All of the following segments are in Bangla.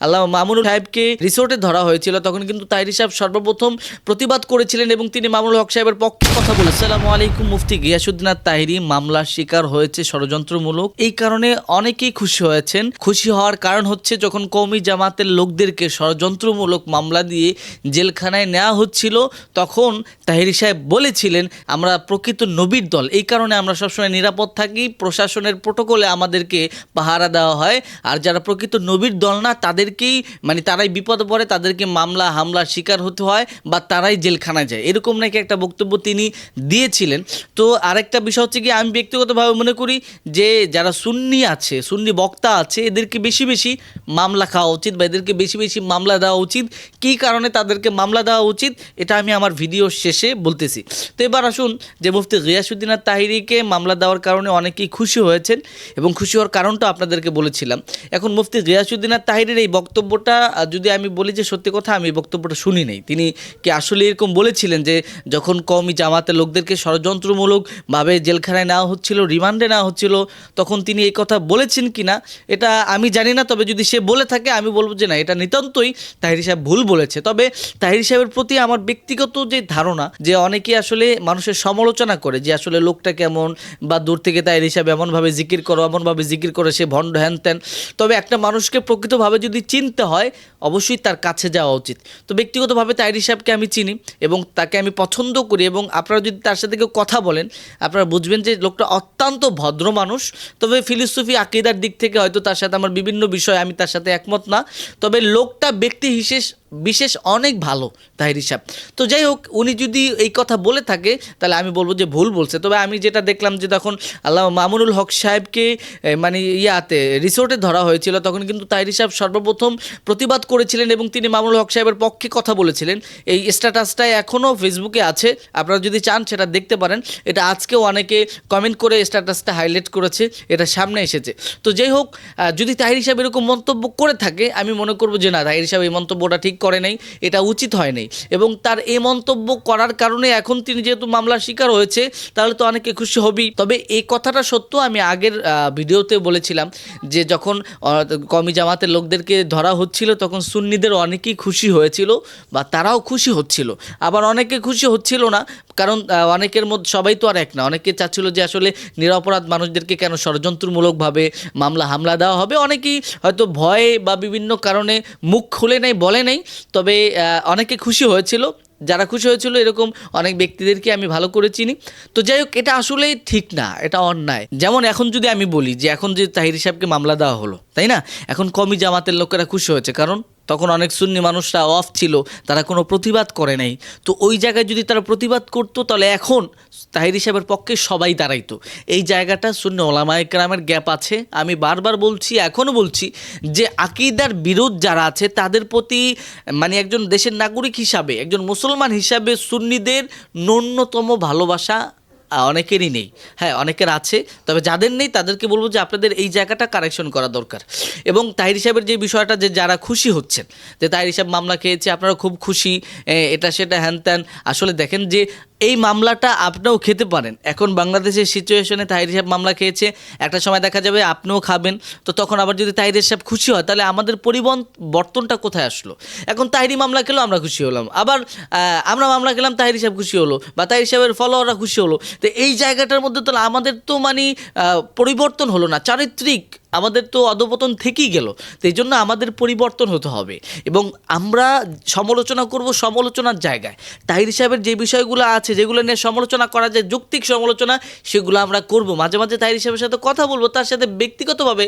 আল্লাহ মামুনুল সাহেবকে রিসোর্টে ধরা হয়েছিল। তখন কিন্তু তাইরি সাহেব সর্বপ্রথম প্রতিবাদ করেছিলেন এবং তিনি মামুনুল হক সাহেবের পক্ষে কথা বলেছেন। সালাম আলাইকুম, মুফতি গিয়াসুদ্দিন তাহিরি মামলার শিকার হয়েছে ষড়যন্ত্রমূলক। এই কারণে অনেকেই খুশি হয়েছেন। খুশি হওয়ার কারণ হচ্ছে যখন কৌমি জামাতের লোকদেরকে ষড়যন্ত্রমূলক মামলা দিয়ে জেলখানায় নেওয়া হচ্ছিল, তখন তাহিরি সাহেব বলেছিলেন, আমরা প্রকৃত নবীর দল। এই কারণে আমরা সবসময় নিরাপদ থাকি। প্রশাসনের প্রোটোকলে আমাদেরকে পাহারা দেওয়া হয়। আর যারা প্রকৃত নবীর দল না তাদেরকেই মানে তারাই বিপদে পড়ে, তাদেরকে মামলা, হামলার শিকার হতে হয় বা তারাই জেলখানায় যায়। এরকম নাকি একটা বক্তব্য তিনি দিয়েছিলেন। তো আরেকটা বিষয় হচ্ছে কি, আমি ব্যক্তিগতভাবে মনে করি যে যারা সুন্নি আছে, সুন্নি বক্তা আছে, এদেরকে বেশি বেশি মামলা খাওয়া উচিত বা এদেরকে বেশি বেশি মামলা দেওয়া উচিত। কী কারণে তাদেরকে মামলা দেওয়া উচিত, এটা আমি আমার ভিডিও শেষে বলতেছি। তো এবার আসুন যে মুফতি গিয়াসুদ্দিন আর তাহিরিকে মামলা দেওয়ার কারণে অনেকেই খুশি হয়েছেন এবং খুশি হওয়ার কারণটা আপনাদেরকে বলেছিলাম। এখন মুফতি গিয়াসুদ্দিন আর তাহিরের এই বক্তব্যটা যদি আমি বলি যে সত্যি কথা, আমি বক্তব্যটা শুনি নাই। তিনি কি আসলে এরকম বলেছিলেন যে, যখন কমই জামাতের লোকদেরকে ষড়যন্ত্রমূলকভাবে জেলখানায় নেওয়া হচ্ছিল, রিমান্ডে নেওয়া হচ্ছিল, তখন তিনি এই কথা বলেছেন কি না এটা আমি জানি না। তবে যদি সে বলে থাকে, আমি বলব যে না, এটা নিতান্তই তাহির সাহেব ভুল বলেছে। তবে তাহির সাহেবের প্রতি আমার ব্যক্তিগত যে ধারণা, যে অনেকে আসলে মানুষের সমালোচনা করে যে আসলে লোকটা কেমন, বা দূর থেকে তাহির হিসাবে এমনভাবে জিকির করো এমনভাবে জিকির করে সে ভণ্ড হ্যান ত্যান। তবে একটা মানুষকে প্রকৃতভাবে যদি চিনতে হয়, অবশ্যই তার কাছে যাওয়া উচিত। তো ব্যক্তিগতভাবে তাহির সাহেবকে আমি চিনি এবং তাকে আমি পছন্দ করি এবং আপনারা যদি তার সাথে কেউ কথা বলেন, আপনারা বুঝবেন যে লোকটা অত্যন্ত ভদ্র মানুষ। তবে ফিলিসফি আকিদার দিক থেকে হয়তো তার সাথে আমার বিভিন্ন বিষয় আমি তার সাথে একমত না। তবে লোকটা ব্যক্তি বিশেষ বিশেষ অনেক ভালো, তাহির হিসাব তো যাই হোক, উনি যদি এই কথা বলে থাকে, তাহলে আমি বলব যে ভুল বলছে। তবে আমি যেটা দেখলাম যে তখন আল্লাহ মামুনুল হক সাহেবকে মানে ইয়াতে রিসোর্টে ধরা হয়েছিল, তখন কিন্তু তাহির সাহেব সর্বপ্রথম প্রতিবাদ করেছিলেন এবং তিনি মামুনুল হক সাহেবের পক্ষে কথা বলেছিলেন। এই স্ট্যাটাসটাই এখনও ফেসবুকে আছে, আপনারা যদি চান সেটা দেখতে পারেন। এটা আজকেও অনেকে কমেন্ট করে স্ট্যাটাসটা হাইলাইট করেছে, এটা সামনে এসেছে। তো যাই হোক যদি তাহির সাহেব এরকম মন্তব্য করে থাকে, আমি মনে করব যে না, তাহির সাহেব এই মন্তব্যটা ঠিক করে নাই, এটা উচিত হয় নাই। এবং তার এই মন্তব্য করার কারণে এখন তিনি যেহেতু মামলার শিকার হয়েছে, তাহলে তো অনেকে খুশি হবেই। তবে এই কথাটা সত্য আমি আগের ভিডিওতে বলেছিলাম যে যখন কমি জামাতের লোকদেরকে ধরা হচ্ছিল, তখন সুন্নিদের অনেকেই খুশি হয়েছিল বা তারাও খুশি হচ্ছিল। আবার অনেকে খুশি হচ্ছিল না কারণ অনেকের মধ্যে, সবাই তো আর এক না। অনেকে চাচ্ছিল যে আসলে নিরপরাধ মানুষদেরকে কেন ষড়যন্ত্রমূলকভাবে মামলা, হামলা দেওয়া হবে। অনেকেই হয়তো ভয়ে বা বিভিন্ন কারণে মুখ খুলে নাই, বলে নাই। তবে অনেকে খুশি হয়েছিল। যারা খুশি হয়েছিল, এরকম অনেক ব্যক্তিদেরকে আমি ভালো করে চিনি। তো যাই হোক, এটা আসলেই ঠিক না, এটা অন্যায়। যেমন এখন যদি আমি বলি যে, এখন যে তাহির সাহেবকে মামলা দেওয়া হলো, তাই না? এখন কমি জামাতের লোকেরা খুশি হয়েছে। কারণ তখন অনেক সুন্নি মানুষরা অফ ছিল, তারা কোনো প্রতিবাদ করে নাই। তো ওই জায়গায় যদি তারা প্রতিবাদ করতো, তাহলে এখন তাহির হিসাবের পক্ষে সবাই দাঁড়াইতো। এই জায়গাটা শূন্য ওলামা একরামের গ্যাপ আছে। আমি বারবার বলছি, এখনও বলছি যে আকিদার বিরোধ যারা আছে, তাদের প্রতি মানে একজন দেশের নাগরিক হিসাবে, একজন মুসলমান হিসাবে সুন্নিদের ন্যূনতম ভালোবাসা অনেকেরই নেই। হ্যাঁ অনেকের আছে, তবে যাদের নেই তাদেরকে বলব যে আপনাদের এই জায়গাটা কারেকশন করা দরকার। এবং তাহির সাহেবের যে বিষয়টা যে যারা খুশি হচ্ছেন, যে তাহির সাহেব মামলা খেয়েছে, আপনারা খুব খুশি এটা সেটা হ্যান ত্যান। আসলে দেখেন যে এই মামলাটা আপনিও খেতে পারেন। এখন বাংলাদেশের সিচুয়েশনে তাহির সাহেব মামলা খেয়েছে, একটা সময় দেখা যাবে আপনিও খাবেন। তো তখন আবার যদি তাহির সাহেব খুশি হয়, তাহলে আমাদের পরিবহন বর্তনটা কোথায় আসলো? এখন তাহিরি মামলা খেলেও আমরা খুশি হলাম। আবার আমরা মামলা খেলাম, তাহির সাহেব খুশি হলো বা তাহির সাহেবের ফলোয়াররা খুশি হলো। তো এই জায়গাটার মধ্যে তো আমাদের তো মানে পরিবর্তন হলো না, চারিত্রিক আমাদের তো অধপতন থেকেই গেল, তো এই জন্য আমাদের পরিবর্তন হতে হবে। এবং আমরা সমালোচনা করব সমালোচনার জায়গায়। তাহির সাহেবের যে বিষয়গুলো আছে, যেগুলো নিয়ে সমালোচনা করা যায়, যৌক্তিক সমালোচনা, সেগুলো আমরা করব। মাঝে মাঝে তাহির সাহেবের সাথে কথা বলব, তার সাথে ব্যক্তিগতভাবে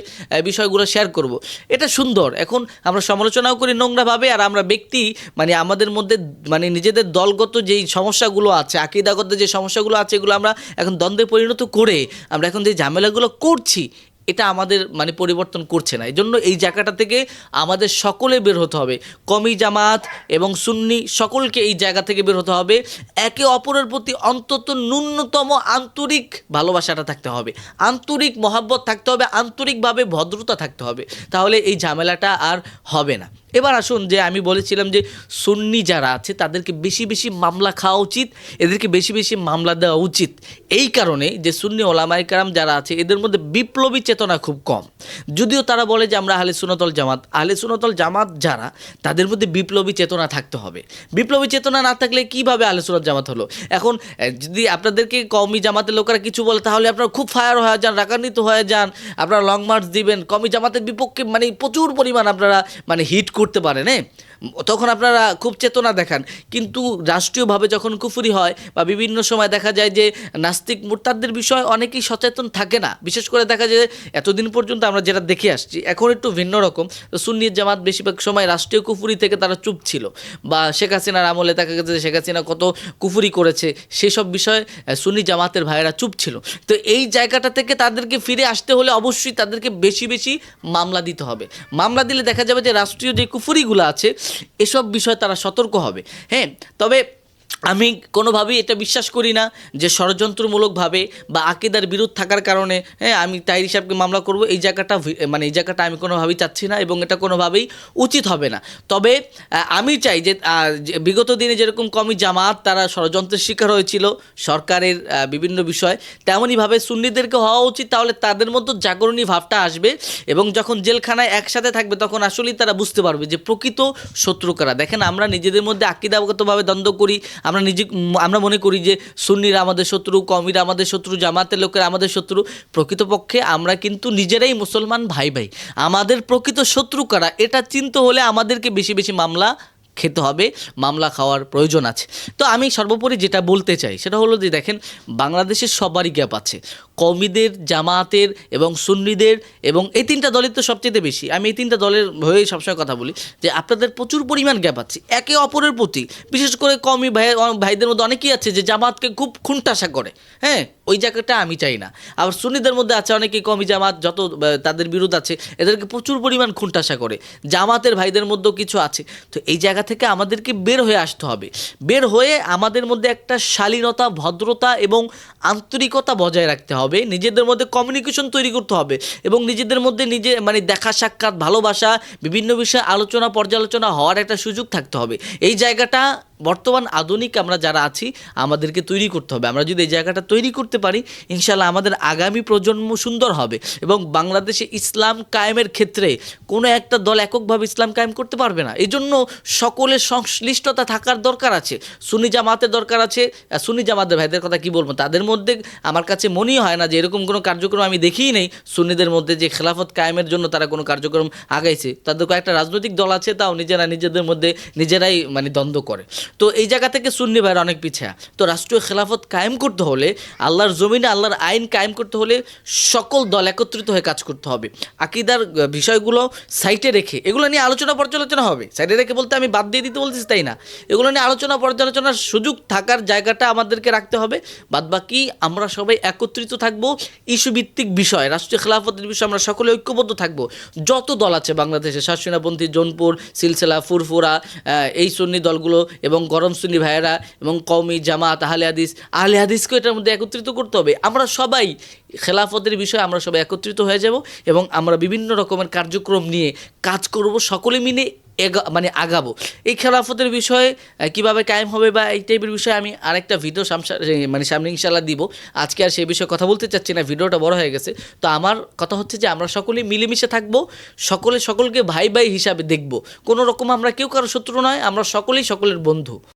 বিষয়গুলো শেয়ার করব। এটা সুন্দর। এখন আমরা সমালোচনাও করি নোংরাভাবে, আর আমরা ব্যক্তি মানে আমাদের মধ্যে মানে নিজেদের দলগত যেই সমস্যাগুলো আছে, আকিদাগত যে সমস্যাগুলো আছে, এগুলো আমরা এখন দ্বন্দ্বে পরিণত করে, আমরা এখন যে ঝামেলাগুলো করছি এটা আমাদের মানে পরিবর্তন করছে না। এই জন্য এই জায়গাটা থেকে আমাদের সকলে বের হতে হবে। কমি জামাত এবং সুন্নি সকলকে এই জায়গা থেকে বের হতে হবে। একে অপরের প্রতি অন্তত ন্যূনতম আন্তরিক ভালোবাসাটা থাকতে হবে। আন্তরিক মহাব্বত থাকতে হবে, আন্তরিকভাবে ভদ্রতা থাকতে হবে। তাহলে এই ঝামেলাটা আর হবে না। এবার আসুন যে আমি বলেছিলাম যে সুন্নি যারা আছে, তাদেরকে বেশি বেশি মামলা খাওয়া উচিত, এদেরকে বেশি বেশি মামলা দেওয়া উচিত। এই কারণে যে সুন্নি ওলামাই কারাম যারা আছে, এদের মধ্যে বিপ্লবী চেতনা খুব কম। যদিও তারা বলে যে আমরা আহলে সুনতল জামাত, আহলে সুনতল জামাত যারা, তাদের মধ্যে বিপ্লবী চেতনা থাকতে হবে। বিপ্লবী চেতনা না থাকলে কীভাবে আহলে সুনত জামাত হলো? এখন যদি আপনাদেরকে কমি জামাতের লোকেরা কিছু বলে, তাহলে আপনারা খুব ফায়ার হয়ে যান, রাগান্বিত হয়ে যান, আপনারা লং মার্চ দিবেন। কমি জামাতের বিপক্ষে মানে প্রচুর পরিমাণ আপনারা মানে হিট করতে পারেন হ্যাঁ? তখন আপনারা খুব চেতনা দেখান। কিন্তু রাষ্ট্রীয়ভাবে যখন কুফুরি হয় বা বিভিন্ন সময় দেখা যায় যে নাস্তিক মুরতাদদের বিষয়ে অনেকেই সচেতন থাকে না। বিশেষ করে দেখা যায় এতদিন পর্যন্ত আমরা যেটা দেখে আসছি, এখন একটু ভিন্ন রকম। তো সুন্নির জামাত বেশিরভাগ সময় রাষ্ট্রীয় কুফুরি থেকে তারা চুপ ছিল। বা শেখ হাসিনার আমলে দেখা গেছে শেখ হাসিনা কত কুফুরি করেছে, সেসব বিষয়ে সুন্নি জামাতের ভাইয়েরা চুপ ছিল। তো এই জায়গাটা থেকে তাদেরকে ফিরে আসতে হলে অবশ্যই তাদেরকে বেশি বেশি মামলা দিতে হবে। মামলা দিলে দেখা যাবে যে রাষ্ট্রীয় যে কুফুরিগুলো আছে এসব বিষয়ে তারা সতর্ক হবে। হ্যাঁ তবে আমি কোনোভাবেই এটা বিশ্বাস করি না যে ষড়যন্ত্রমূলকভাবে বা আকিদার বিরোধ থাকার কারণে হ্যাঁ আমি তাই হিসাবকে মামলা করব, এই জায়গাটা মানে এই জায়গাটা আমি কোনোভাবেই চাচ্ছি না এবং এটা কোনোভাবেই উচিত হবে না। তবে আমি চাই যে বিগত দিনে যেরকম কমি জামাত তারা ষড়যন্ত্রের শিকার হয়েছিল, সরকারের বিভিন্ন বিষয়, তেমনইভাবে সুন্নিদেরকে হওয়া উচিত, তাহলে তাদের মধ্যে জাগরণী ভাবটা আসবে এবং যখন জেলখানায় একসাথে থাকবে তখন আসলেই তারা বুঝতে পারবে যে প্রকৃত শত্রু কারা। দেখেন আমরা নিজেদের মধ্যে আকিদাগতভাবে দ্বন্দ্ব করি আমরা নিজে আমরা মনে করি যে সুন্নির আমাদের শত্রু কমির আমাদের শত্রু জামাতের লোকের আমাদের শত্রু। প্রকৃতপক্ষে আমরা কিন্তু নিজেরাই মুসলমান ভাই ভাই আমাদের প্রকৃত শত্রু কারা? এটা চিনতে হলে আমাদেরকে বেশি বেশি মামলা খেতে হবে, মামলা খাওয়ার প্রয়োজন আছে। তো আমি সর্বোপরি যেটা বলতে চাই, সেটা হলো যে দেখেন, বাংলাদেশের সবারই গ্যাপ আছে। কমিদের জামাতের এবং সুন্নিদের এবং এই তিনটা দলের তো সবচেয়ে বেশি। আমি এই তিনটা দলের হয়ে সবসময় কথা বলি যে আপনাদের প্রচুর পরিমাণ গ্যাপ আছে। একে অপরের প্রতি, বিশেষ করে কমি ভাই ভাইদের মধ্যে অনেকেই আছে যে জামাতকে খুব খুনটাসা করে। হ্যাঁ ওই জায়গাটা আমি চাই না। আবার সুন্নিদের মধ্যে আছে অনেকেই কমি জামাত যত তাদের বিরোধ আছে, এদেরকে প্রচুর পরিমাণ খুনটাসা করে। জামাতের ভাইদের মধ্যেও কিছু আছে। তো এই জায়গা থেকে আমাদেরকে বের হয়ে আসতে হবে। বের হয়ে আমাদের মধ্যে একটা শালীনতা, ভদ্রতা এবং আন্তরিকতা বজায় রাখতে হবে। নিজেদের মধ্যে কমিউনিকেশন তৈরি করতে হবে এবং নিজেদের মধ্যে নিজে মানে দেখা সাক্ষাৎ, ভালোবাসা, বিভিন্ন বিষয়ে আলোচনা, পর্যালোচনা হওয়ার একটা সুযোগ থাকতে হবে। এই জায়গাটা বর্তমান আধুনিক আমরা যারা আছি, আমাদেরকে তৈরি করতে হবে। আমরা যদি এই জায়গাটা তৈরি করতে পারি ইনশাল্লাহ আমাদের আগামী প্রজন্ম সুন্দর হবে এবং বাংলাদেশে ইসলাম কায়েমের ক্ষেত্রে কোনো একটা দল এককভাবে ইসলাম কায়েম করতে পারবে না। এই জন্য সকলের সংশ্লিষ্টতা থাকার দরকার আছে। সুনি জামাতের দরকার আছে। সুনি জামাতের ভাইদের কথা কি বলব? তাদের মধ্যে আমার কাছে মনেই হয় না যে এরকম কোনো কার্যক্রম আমি দেখিই নেই। সুন্নিদের মধ্যে যে খেলাফত কায়েমের জন্য তারা কোনো কার্যক্রম আগাইছে, তাদের কয়েকটা রাজনৈতিক দল আছে, তাও নিজেরা নিজেদের মধ্যে নিজেরাই মানে দ্বন্দ্ব করে। তো এই জায়গা থেকে সুন্নি ভাইয়ের অনেক পিছিয়ে। তো রাষ্ট্রীয় খেলাফত কায়েম করতে হলে, আল্লাহর জমিনে আল্লাহর আইন কায়েম করতে হলে সকল দল একত্রিত হয়ে কাজ করতে হবে। আকিদার বিষয়গুলো সাইটে রেখে, এগুলো নিয়ে আলোচনা পর্যালোচনা হবে। সাইডে রেখে বলতে আমি বাদ দিয়ে দিতে বলতেছি তাই না? এগুলো নিয়ে আলোচনা পর্যালোচনার সুযোগ থাকার জায়গাটা আমাদেরকে রাখতে হবে। বাদ বাকি আমরা সবাই একত্রিত থাকব ইস্যু ভিত্তিক বিষয়, রাষ্ট্রীয় খেলাফতের বিষয়ে আমরা সকলে ঐক্যবদ্ধ থাকব। যত দল আছে, বাংলাদেশে শাসনাপন্থী জোনপুর, সিলসিলা, ফুরফুরা এই সুন্নি দলগুলো এবং গরম সুন্নি ভাইয়েরা এবং কওমি, জামাত, আহলে হাদিস, আহলে হাদিসকে এটার মধ্যে একত্রিত করতে হবে। আমরা সবাই খেলাফতের বিষয়ে আমরা সবাই একত্রিত হয়ে যাব এবং আমরা বিভিন্ন রকমের কার্যক্রম নিয়ে কাজ করব, সকলে মিলে মানে আগাবো। এই খেলাফতের বিষয়ে কীভাবে কায়েম হবে বা এই টাইপের বিষয়ে আমি আরেকটা ভিডিও মানে সামনে ইনশাল্লাহ দিব। আজকে আর সেই বিষয়ে কথা বলতে চাচ্ছি না ভিডিওটা বড় হয়ে গেছে। তো আমার কথা হচ্ছে যে আমরা সকলেই মিলেমিশে থাকব, সকলে সকলকে ভাই ভাই হিসাবে দেখব। কোনো রকম আমরা কেউ কারও শত্রু নয়, আমরা সকলেই সকলের বন্ধু।